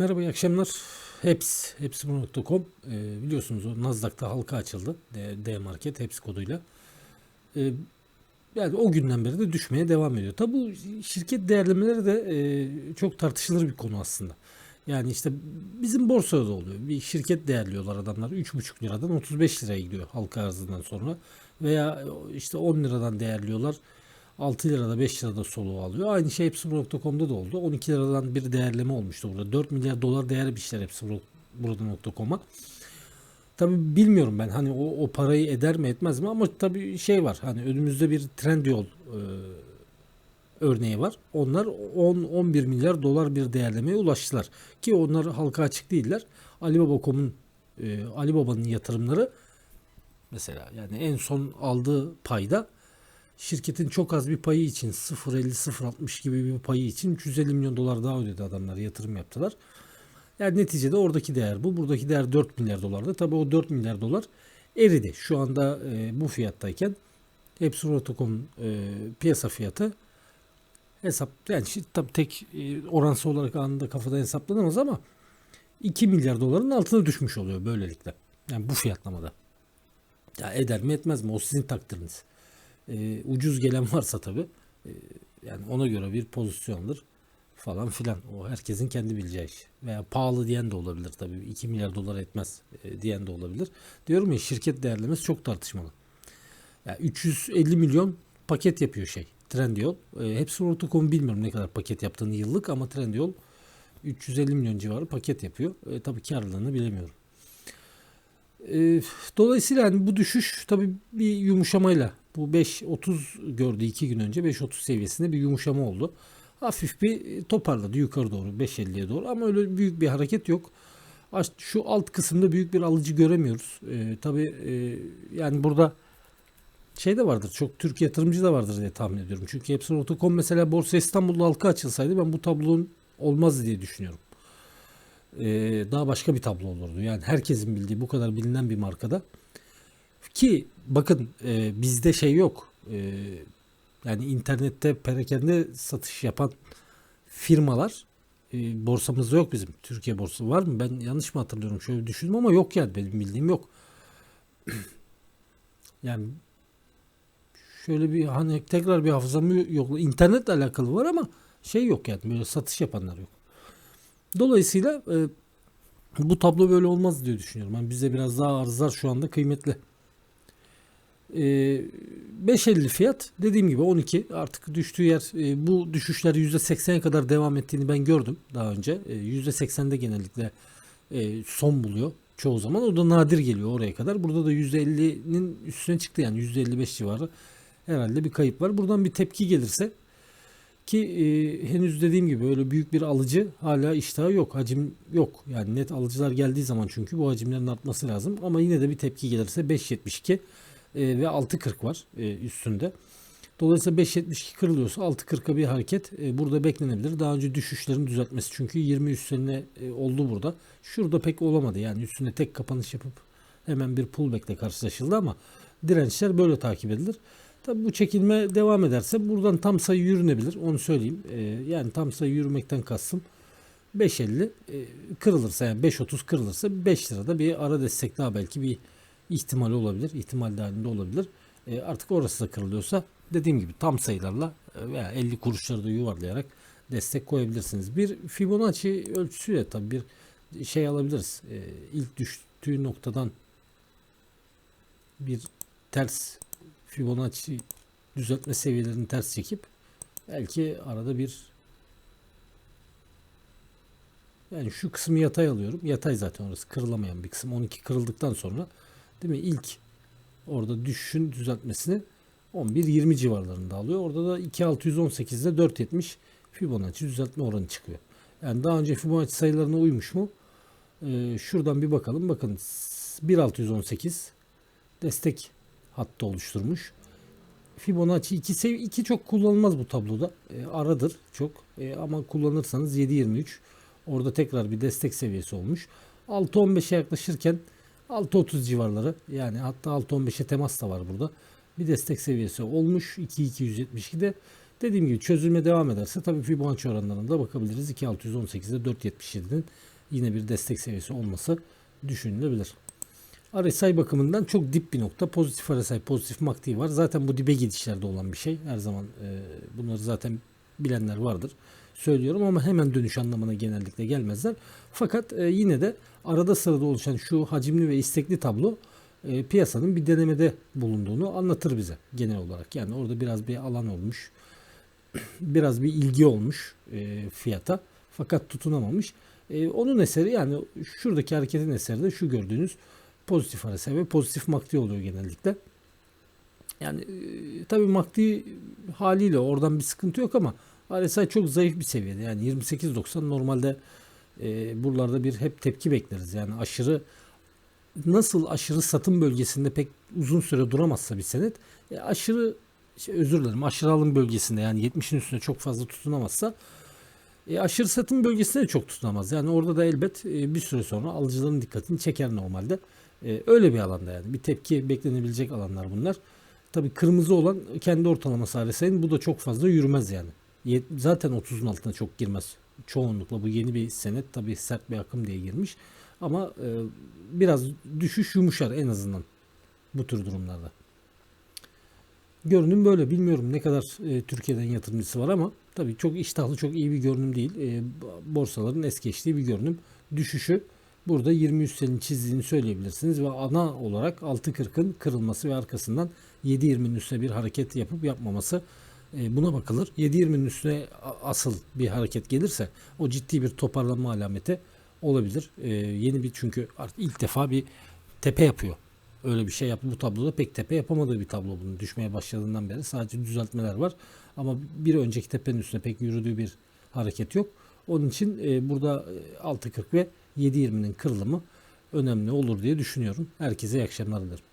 Merhaba, iyi akşamlar. Heps, hepsi.com e, biliyorsunuz o Nasdaq'ta halka açıldı. D, D Market, Heps koduyla. E, yani o günden beri de düşmeye devam ediyor. Tabi bu şirket değerlemeleri de e, çok tartışılır bir konu aslında. Yani işte bizim borsada da oluyor. Bir şirket değerliyorlar adamlar. 3,5 liradan 35 liraya gidiyor halka arzından sonra. Veya işte 10 liradan değerliyorlar. 6 lirada 5 lirada soluğu alıyor. Aynı şey hepsi.com'da da oldu. 12 liradan bir değerleme olmuştu burada. 4 milyar dolar değer biçtiler hepsi burada.com'a. Tabi bilmiyorum ben hani o, o parayı eder mi etmez mi ama tabi şey var hani önümüzde bir trend yol e, örneği var. Onlar 10-11 milyar dolar bir değerlemeye ulaştılar. Ki onlar halka açık değiller. Alibaba.com'un e, Alibaba'nın yatırımları mesela yani en son aldığı payda şirketin çok az bir payı için 0.50-0.60 gibi bir payı için 350 milyon dolar daha ödedi adamlar yatırım yaptılar. Yani neticede oradaki değer bu. Buradaki değer 4 milyar dolardı. Tabi o 4 milyar dolar eridi. Şu anda e, bu fiyattayken Hepsi.com'un e, piyasa fiyatı hesap yani tabi tek e, oransı olarak anında kafada hesaplanamaz ama 2 milyar doların altına düşmüş oluyor böylelikle. Yani bu fiyatlamada. Ya eder mi etmez mi o sizin takdiriniz. E, ucuz gelen varsa tabi e, yani ona göre bir pozisyondur falan filan. O herkesin kendi bileceği iş. Veya pahalı diyen de olabilir tabii. 2 milyar dolar etmez e, diyen de olabilir. Diyorum ya şirket değerlemesi çok tartışmalı. Yani 350 milyon paket yapıyor şey. Trendyol. E, hepsi Ortokom bilmiyorum ne kadar paket yaptığını yıllık ama Trendyol 350 milyon civarı paket yapıyor. E, tabii karlılığını bilemiyorum. E, dolayısıyla yani bu düşüş tabii bir yumuşamayla bu 5.30 gördü 2 gün önce 5.30 seviyesinde bir yumuşama oldu hafif bir toparladı yukarı doğru 5.50'ye doğru ama öyle büyük bir hareket yok. Şu alt kısımda büyük bir alıcı göremiyoruz. Ee, tabii e, yani burada şey de vardır çok Türk yatırımcı da vardır diye tahmin ediyorum. Çünkü Hepsi.com mesela Borsa İstanbul'da halka açılsaydı ben bu tablonun olmaz diye düşünüyorum. Ee, daha başka bir tablo olurdu. Yani herkesin bildiği bu kadar bilinen bir markada. Ki bakın e, bizde şey yok. E, yani internette perakende satış yapan firmalar e, borsamızda yok bizim. Türkiye borsası var mı? Ben yanlış mı hatırlıyorum? Şöyle düşündüm ama yok yani benim bildiğim yok. yani şöyle bir hani tekrar bir hafızamı yok. İnternetle alakalı var ama şey yok yani böyle satış yapanlar yok. Dolayısıyla e, bu tablo böyle olmaz diye düşünüyorum. Yani bize biraz daha arzlar şu anda kıymetli. E, 5.50 fiyat dediğim gibi 12 artık düştüğü yer e, bu düşüşler %80'e kadar devam ettiğini ben gördüm daha önce. E, %80'de genellikle e, son buluyor çoğu zaman. O da nadir geliyor oraya kadar. Burada da %50'nin üstüne çıktı yani %55 civarı herhalde bir kayıp var. Buradan bir tepki gelirse ki e, henüz dediğim gibi öyle büyük bir alıcı hala iştahı yok. Hacim yok. Yani net alıcılar geldiği zaman çünkü bu hacimlerin artması lazım. Ama yine de bir tepki gelirse 5.72 e, ve 6.40 var e, üstünde. Dolayısıyla 5.72 kırılıyorsa 6.40'a bir hareket e, burada beklenebilir. Daha önce düşüşlerin düzeltmesi çünkü 20 üstüne e, oldu burada. Şurada pek olamadı yani üstüne tek kapanış yapıp hemen bir pullback ile karşılaşıldı ama dirençler böyle takip edilir. Tabi bu çekilme devam ederse buradan tam sayı yürünebilir onu söyleyeyim. E, yani tam sayı yürümekten kastım 5.50 e, kırılırsa yani 5.30 kırılırsa 5 lirada bir ara destek daha belki bir ihtimali olabilir. ihtimal dahilinde olabilir. E, artık orası da kırılıyorsa dediğim gibi tam sayılarla e, veya 50 kuruşları da yuvarlayarak destek koyabilirsiniz. Bir Fibonacci ölçüsüyle tabi bir şey alabiliriz. E, ilk düştüğü noktadan bir ters Fibonacci düzeltme seviyelerini ters çekip belki arada bir yani şu kısmı yatay alıyorum. Yatay zaten orası kırılamayan bir kısım. 12 kırıldıktan sonra Değil mi? İlk orada düşüşün düzeltmesini 11-20 civarlarında alıyor. Orada da 2618'de 470 Fibonacci düzeltme oranı çıkıyor. Yani daha önce Fibonacci sayılarına uymuş mu? Ee, şuradan bir bakalım. Bakın 1618 destek hattı oluşturmuş. Fibonacci 2 sev 2 çok kullanılmaz bu tabloda. E, aradır çok. E, ama kullanırsanız 7.23 orada tekrar bir destek seviyesi olmuş. 6.15'e yaklaşırken 6.30 civarları yani hatta 6.15'e temas da var burada. Bir destek seviyesi olmuş 2.272'de. Dediğim gibi çözülme devam ederse tabii Fibonacci oranlarına da bakabiliriz. 2.618'de 4.77'nin yine bir destek seviyesi olması düşünülebilir. RSI bakımından çok dip bir nokta. Pozitif RSI, pozitif MACD var. Zaten bu dibe gidişlerde olan bir şey. Her zaman e, bunları zaten bilenler vardır. Söylüyorum ama hemen dönüş anlamına genellikle gelmezler. Fakat e, yine de arada sırada oluşan şu hacimli ve istekli tablo e, piyasanın bir denemede bulunduğunu anlatır bize genel olarak. Yani orada biraz bir alan olmuş. Biraz bir ilgi olmuş e, fiyata. Fakat tutunamamış. E, onun eseri yani şuradaki hareketin eseri de şu gördüğünüz pozitif RSI ve pozitif MACD oluyor genellikle. Yani e, tabii MACD haliyle oradan bir sıkıntı yok ama RSI çok zayıf bir seviyede. Yani 28.90 normalde e, buralarda bir hep tepki bekleriz. Yani aşırı nasıl aşırı satım bölgesinde pek uzun süre duramazsa bir senet e, aşırı şey, özür dilerim aşırı alım bölgesinde yani 70'in üstüne çok fazla tutunamazsa e, aşırı satım bölgesinde de çok tutunamaz. Yani orada da elbet e, bir süre sonra alıcıların dikkatini çeker normalde. E, öyle bir alanda yani bir tepki beklenebilecek alanlar bunlar. Tabii kırmızı olan kendi ortalaması RSI'nin bu da çok fazla yürümez yani. Zaten 30'un altına çok girmez. Çoğunlukla bu yeni bir senet tabii sert bir akım diye girmiş. Ama e, biraz düşüş yumuşar en azından bu tür durumlarda. Görünüm böyle. Bilmiyorum ne kadar e, Türkiye'den yatırımcısı var ama tabii çok iştahlı, çok iyi bir görünüm değil. E, borsaların es geçtiği bir görünüm. Düşüşü burada 20 üstelin çizdiğini söyleyebilirsiniz ve ana olarak 6.40'ın kırılması ve arkasından 7.20'nin üstüne bir hareket yapıp yapmaması e, buna bakılır. 7.20'nin üstüne asıl bir hareket gelirse o ciddi bir toparlanma alameti olabilir. E, yeni bir çünkü ilk defa bir tepe yapıyor. Öyle bir şey yaptı. Bu tabloda pek tepe yapamadığı bir tablo bunun. Düşmeye başladığından beri sadece düzeltmeler var. Ama bir önceki tepenin üstüne pek yürüdüğü bir hareket yok. Onun için e, burada e, 6.40 ve 7.20'nin kırılımı önemli olur diye düşünüyorum. Herkese iyi akşamlar dilerim.